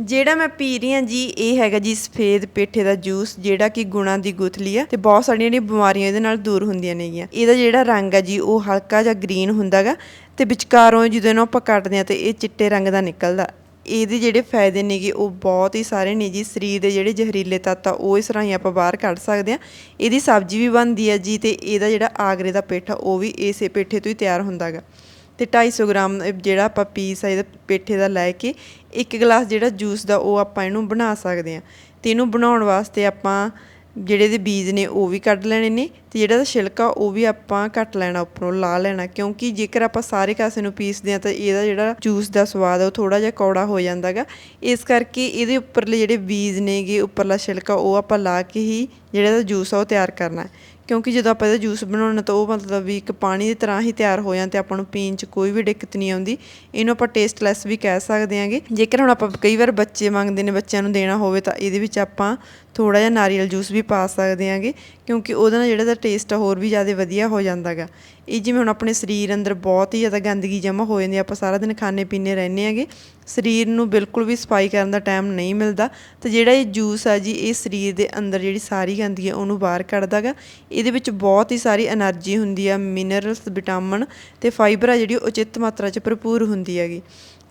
ਜਿਹੜਾ ਮੈਂ ਪੀ ਰਹੀ ਹਾਂ ਜੀ, ਇਹ ਹੈਗਾ ਜੀ ਸਫੇਦ ਪੇਠੇ ਦਾ ਜੂਸ, ਜਿਹੜਾ ਕਿ ਗੁਣਾ ਦੀ ਗੁਥਲੀ ਆ ਤੇ ਬਹੁਤ ਸਾਰੀਆਂ ਜਿਹੜੀਆਂ ਬਿਮਾਰੀਆਂ ਇਹਦੇ ਨਾਲ ਦੂਰ ਹੁੰਦੀਆਂ ਨੇਗੀਆਂ। ਇਹਦਾ ਜਿਹੜਾ ਰੰਗ ਆ ਜੀ, ਉਹ ਹਲਕਾ ਜਿਹਾ ਗ੍ਰੀਨ ਹੁੰਦਾਗਾ ਤੇ ਵਿਚਕਾਰੋਂ ਜਦੋਂ ਇਹਨੂੰ ਆਪਾਂ ਕੱਟਦੇ ਆ ਤੇ ਇਹ ਚਿੱਟੇ ਰੰਗ ਦਾ ਨਿਕਲਦਾ। ਇਹਦੇ ਜਿਹੜੇ ਫਾਇਦੇ ਨੇਗੇ, ਉਹ ਬਹੁਤ ਹੀ ਸਾਰੇ ਨੇ ਜੀ। ਸਰੀਰ ਦੇ ਜਿਹੜੇ ਜ਼ਹਿਰੀਲੇ ਤੱਤ ਆ, ਉਹ ਇਸ ਰਾਹੀਂ ਆਪਾਂ ਬਾਹਰ ਕੱਢ ਸਕਦੇ ਆ ਇਹਦੀ ਸਬਜ਼ੀ ਵੀ ਬਣਦੀ ਆ ਜੀ ਤੇ ਇਹਦਾ ਜਿਹੜਾ ਆਗਰੇ ਦਾ ਪੇਠਾ, ਉਹ ਵੀ ਇਸੇ ਪੇਠੇ ਤੋਂ ਹੀ ਤਿਆਰ ਹੁੰਦਾਗਾ ਤੇ 250 ਗ੍ਰਾਮ ਜਿਹੜਾ ਆਪਾਂ ਪੀਸ ਆ, ਇਹਦਾ ਪੇਠੇ ਦਾ ਲੈ ਕੇ ਇੱਕ ਗਲਾਸ ਜਿਹੜਾ ਜੂਸ ਦਾ ਉਹ ਆਪਾਂ ਇਹਨੂੰ ਬਣਾ ਸਕਦੇ ਹਾਂ। ਤੇ ਇਹਨੂੰ ਬਣਾਉਣ ਵਾਸਤੇ ਆਪਾਂ ਜਿਹੜੇ ਦੇ ਬੀਜ ਨੇ ਉਹ ਵੀ ਕੱਢ ਲੈਣੇ ਨੇ ਤੇ ਜਿਹੜਾ ਦਾ ਛਿਲਕਾ ਉਹ ਵੀ ਆਪਾਂ ਕੱਟ ਲੈਣਾ, ਉੱਪਰੋਂ ਲਾ ਲੈਣਾ। ਕਿਉਂਕਿ ਜੇਕਰ ਆਪਾਂ ਸਾਰੇ ਕਾਸੇ ਨੂੰ ਪੀਸਦੇ ਆ ਤਾਂ ਇਹਦਾ ਜਿਹੜਾ ਜੂਸ ਦਾ ਸਵਾਦ ਉਹ ਥੋੜਾ ਜਿਹਾ ਕੌੜਾ ਹੋ ਜਾਂਦਾਗਾ ਇਸ ਕਰਕੇ ਇਹਦੇ ਉੱਪਰਲੇ ਜਿਹੜੇ ਬੀਜ ਨੇਗੇ, ਉੱਪਰਲਾ ਛਿਲਕਾ, ਉਹ ਆਪਾਂ ਲਾ ਕੇ ਹੀ ਜਿਹੜਾ ਦਾ ਜੂਸ ਆ, ਉਹ ਤਿਆਰ ਕਰਨਾ ਕਿਉਂਕਿ ਜਦੋਂ ਆਪਾਂ ਇਹਦਾ ਜੂਸ ਬਣਾਉਣਾ, ਤਾਂ ਉਹ ਮਤਲਬ ਵੀ ਇੱਕ ਪਾਣੀ ਦੀ ਤਰ੍ਹਾਂ ਹੀ ਤਿਆਰ ਹੋ ਜਾਂਦਾ ਤੇ ਆਪਾਂ ਨੂੰ ਪੀਣ 'ਚ ਕੋਈ ਵੀ ਦਿੱਕਤ ਨਹੀਂ ਆਉਂਦੀ। ਇਹਨੂੰ ਆਪਾਂ ਟੇਸਟਲੈਸ ਵੀ ਕਹਿ ਸਕਦੇ ਹਾਂਗੇ ਜੇਕਰ ਹੁਣ ਆਪਾਂ ਕਈ ਵਾਰ ਬੱਚੇ ਮੰਗਦੇ ਨੇ, ਬੱਚਿਆਂ ਨੂੰ ਦੇਣਾ ਹੋਵੇ, ਤਾਂ ਇਹਦੇ ਵਿੱਚ ਆਪਾਂ ਥੋੜਾ ਜਿਹਾ ਨਾਰੀਅਲ ਜੂਸ ਵੀ ਪਾ ਸਕਦੇ ਹਾਂਗੇ ਕਿਉਂਕਿ ਉਹਦੇ ਨਾਲ ਜਿਹੜਾ ਦਾ ਟੇਸਟ ਆ, ਹੋਰ ਵੀ ਜ਼ਿਆਦਾ ਵਧੀਆ ਹੋ ਜਾਂਦਾਗਾ ਇਹ ਜਿਵੇਂ ਹੁਣ ਆਪਣੇ ਸਰੀਰ ਅੰਦਰ ਬਹੁਤ ਹੀ ਜ਼ਿਆਦਾ ਗੰਦਗੀ ਜਮ੍ਹਾਂ ਹੋ ਜਾਂਦੀ ਆਪਾਂ ਸਾਰਾ ਦਿਨ ਖਾਣੇ ਪੀਣੇ ਰਹਿੰਦੇ ਆਂਗੇ। ਸਰੀਰ ਨੂੰ ਬਿਲਕੁਲ ਵੀ ਸਫ਼ਾਈ ਕਰਨ ਦਾ ਟਾਈਮ ਨਹੀਂ ਮਿਲਦਾ। ਤੇ ਜਿਹੜਾ ਇਹ ਜੂਸ ਆ ਜੀ, ਇਹ ਸਰੀਰ ਦੇ ਅੰਦਰ ਜਿਹੜੀ ਸਾਰੀ ਜਾਂਦੀ ਹੈ, ਉਹਨੂੰ ਬਾਹਰ ਕੱਢਦਾ ਕੱਢਦਾਗਾ ਇਹਦੇ ਵਿੱਚ ਬਹੁਤ ਹੀ ਸਾਰੀ એનર્ਜੀ ਹੁੰਦੀ ਆ, ਮਿਨਰਲਸ, ਵਿਟਾਮਿਨ ਤੇ ਫਾਈਬਰ ਆ ਜਿਹੜੀ ਉਚਿਤ ਮਾਤਰਾ 'ਚ ਭਰਪੂਰ ਹੁੰਦੀ ਹੈਗੀ।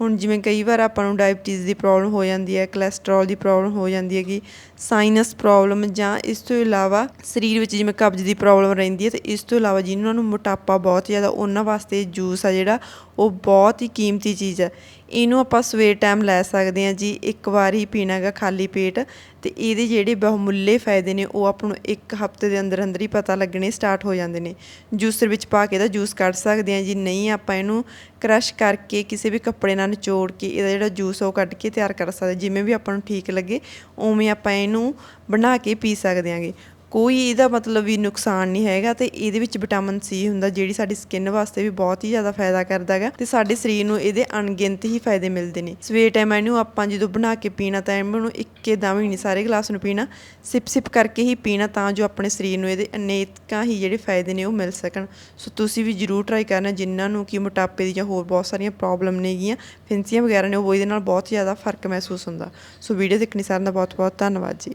ਹੁਣ ਜਿਵੇਂ ਕਈ ਵਾਰ ਆਪਾਂ ਨੂੰ ਡਾਇਬਟੀਜ਼ ਦੀ ਪ੍ਰੋਬਲਮ ਹੋ ਜਾਂਦੀ ਹੈ ਕੋਲੇਸਟ੍ਰੋਲ ਦੀ ਪ੍ਰੋਬਲਮ ਹੋ ਜਾਂਦੀ ਹੈਗੀ ਸਾਈਨਸ ਪ੍ਰੋਬਲਮ ਜਾਂ ਇਸ ਤੋਂ ਇਲਾਵਾ ਸਰੀਰ ਵਿੱਚ ਜਿਵੇਂ ਕਬਜ਼ ਦੀ ਪ੍ਰੋਬਲਮ ਰਹਿੰਦੀ ਹੈ ਤੇ ਇਸ ਤੋਂ ਇਲਾਵਾ ਜਿਨ੍ਹਾਂ ਨੂੰ ਮੋਟਾਪਾ ਬਹੁਤ ਜ਼ਿਆਦਾ, ਉਹਨਾਂ ਵਾਸਤੇ ਜੂਸ ਆ ਜਿਹੜਾ, ਉਹ ਬਹੁਤ ਹੀ ਕੀਮਤੀ ਚੀਜ਼ ਹੈ। ਇਹਨੂੰ ਆਪਾਂ ਸਵੇਰ ਟਾਈਮ ਲੈ ਸਕਦੇ ਹਾਂ ਜੀ, ਇੱਕ ਵਾਰ ਹੀ ਪੀਣਾਗਾ ਖਾਲੀ ਪੇਟ ਤੇ ਇਹਦੇ ਜਿਹੜੇ ਬਹੁਮੁੱਲੇ ਫਾਇਦੇ ਨੇ ਉਹ ਆਪਾਂ ਨੂੰ ਇੱਕ ਹਫ਼ਤੇ ਦੇ ਅੰਦਰ ਅੰਦਰ ਹੀ ਪਤਾ ਲੱਗਣੇ ਸਟਾਰਟ ਹੋ ਜਾਂਦੇ ਨੇ। ਜੂਸਰ ਵਿੱਚ ਪਾ ਕੇ ਇਹਦਾ ਜੂਸ ਕੱਢ ਸਕਦੇ ਹਾਂ ਜੀ। ਨਹੀਂ, ਆਪਾਂ ਇਹਨੂੰ ਕ੍ਰਸ਼ ਕਰਕੇ ਕਿਸੇ ਵੀ ਕੱਪੜੇ ਨਾਲ ਨਿਚੋੜ ਕੇ ਇਹਦਾ ਜਿਹੜਾ ਜੂਸ ਉਹ ਕੱਢ ਕੇ ਤਿਆਰ ਕਰ ਸਕਦੇ ਜਿਵੇਂ ਵੀ ਆਪਾਂ ਨੂੰ ਠੀਕ ਲੱਗੇ, ਉਵੇਂ ਆਪਾਂ ਇਹਨੂੰ ਬਣਾ ਕੇ ਪੀ ਸਕਦੇ ਹਾਂਗੇ। ਕੋਈ ਇਹਦਾ ਮਤਲਬ ਵੀ ਨੁਕਸਾਨ ਨਹੀਂ ਹੈਗਾ ਤੇ ਇਹਦੇ ਵਿੱਚ ਵਿਟਾਮਿਨ ਸੀ ਹੁੰਦਾ ਜਿਹੜੀ ਸਾਡੀ ਸਕਿਨ ਵਾਸਤੇ ਵੀ ਬਹੁਤ ਹੀ ਜ਼ਿਆਦਾ ਫਾਇਦਾ ਕਰਦਾ ਹੈਗਾ ਤੇ ਸਾਡੇ ਸਰੀਰ ਨੂੰ ਇਹਦੇ ਅਣਗਿਣਤ ਹੀ ਫਾਇਦੇ ਮਿਲਦੇ ਨੇ। ਸਵੇਰ ਟਾਈਮ ਇਹਨੂੰ ਆਪਾਂ ਜਦੋਂ ਬਣਾ ਕੇ ਪੀਣਾ ਤਾਂ ਇਹਨੂੰ ਇੱਕੇ ਦਮ ਹੀ ਨਹੀਂ ਸਾਰੇ ਗਲਾਸ ਨੂੰ ਪੀਣਾ, ਸਿਪ ਸਿਪ ਕਰਕੇ ਹੀ ਪੀਣਾ ਤਾਂ ਜੋ ਆਪਣੇ ਸਰੀਰ ਨੂੰ ਇਹਦੇ ਅਨੇਕਾਂ ਹੀ ਜਿਹੜੇ ਫਾਇਦੇ ਨੇ ਉਹ ਮਿਲ ਸਕਣ। ਸੋ ਤੁਸੀਂ ਵੀ ਜਰੂਰ ਟਰਾਈ ਕਰਨਾ ਜਿਨ੍ਹਾਂ ਨੂੰ ਕਿ ਮੋਟਾਪੇ ਦੀ ਜਾਂ ਹੋਰ ਬਹੁਤ ਸਾਰੀਆਂ ਪ੍ਰੋਬਲਮ ਨੇਗੀਆਂ, ਫਿੰਸੀਆਂ ਵਗੈਰਾ ਨੇ ਉਹ ਇਹਦੇ ਨਾਲ ਬਹੁਤ ਜ਼ਿਆਦਾ ਫ਼ਰਕ ਮਹਿਸੂਸ ਹੁੰਦਾ। ਸੋ ਵੀਡੀਓ ਦੇਖਣੀ ਸਾਰਿਆਂ ਦਾ ਬਹੁਤ ਬਹੁਤ ਧੰਨਵਾਦ ਜੀ।